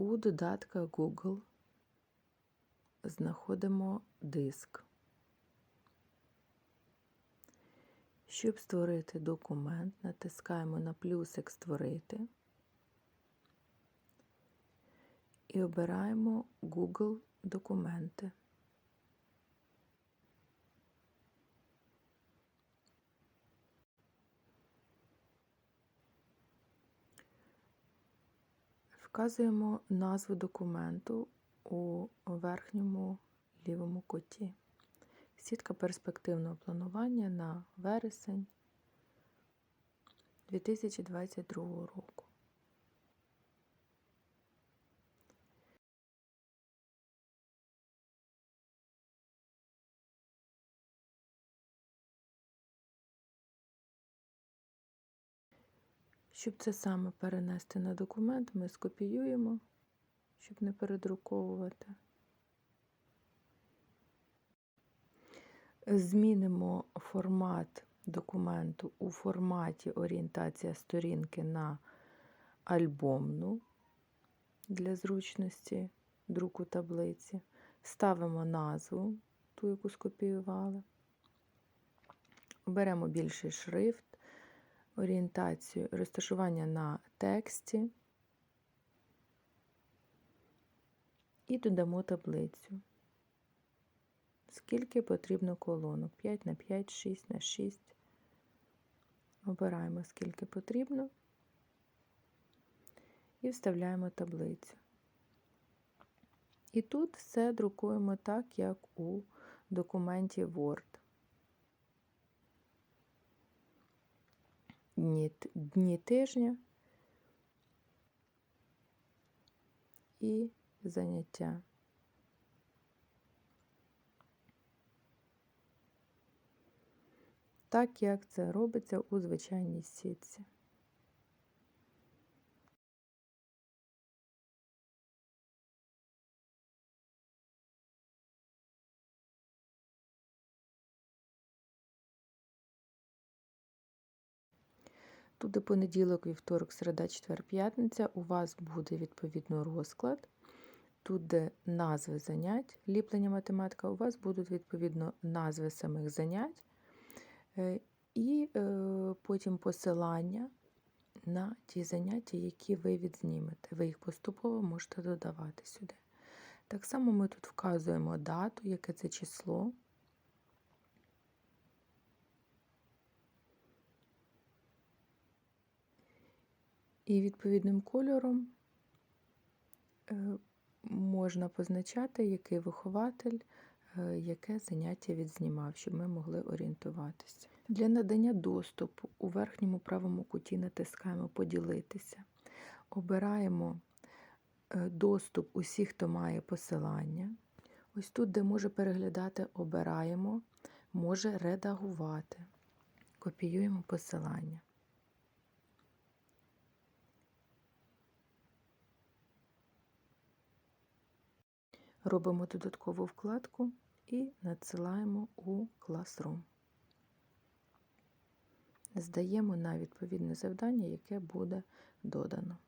У додатках Google знаходимо диск. Щоб створити документ, натискаємо на плюсик Створити і обираємо Google документи. Вказуємо назву документу у верхньому лівому куті. Сітка перспективного планування на вересень 2022 року. Щоб це саме перенести на документ, ми скопіюємо, щоб не передруковувати. Змінимо формат документу у форматі орієнтація сторінки на альбомну для зручності друку таблиці. Ставимо назву, ту, яку скопіювали. Беремо більший шрифт, орієнтацію, розташування на тексті і додамо таблицю. Скільки потрібно колонок? 5 на 5, 6 на 6. Обираємо, скільки потрібно, і вставляємо таблицю. І тут все друкуємо так, як у документі Word. Дні, дні тижня і заняття. Так як це робиться у звичайній сітці. Тут де понеділок, вівторок, середа, четвер, п'ятниця у вас буде відповідно розклад. Тут, де назви занять, ліплення математика, у вас будуть відповідно назви самих занять, е, і е, потім посилання на ті заняття, які ви відзнімете. Ви їх поступово можете додавати сюди. Так само ми тут вказуємо дату, яке це число. І відповідним кольором е, можна позначати, який вихователь, е, яке заняття відзнімав, щоб ми могли орієнтуватися. Для надання доступу у верхньому правому куті натискаємо Поділитися. Обираємо е, доступ усіх, хто має посилання. Ось тут, де може переглядати, обираємо, може редагувати. Копіюємо посилання. Робимо додаткову вкладку і надсилаємо у Classroom. Здаємо на відповідне завдання, яке буде додано.